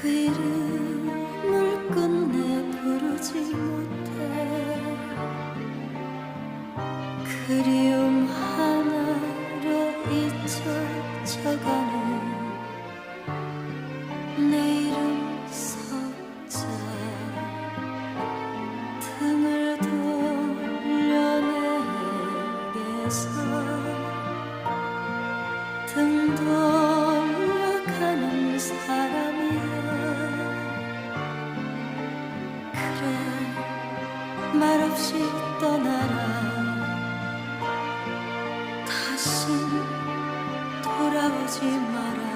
그 이름을 끝내 부르지 못해. 그리움 하나로 잊혀져가는 내 이름 석자. 등을 돌려 내게서 등도 말없이 떠나라. 다신 돌아오지 마라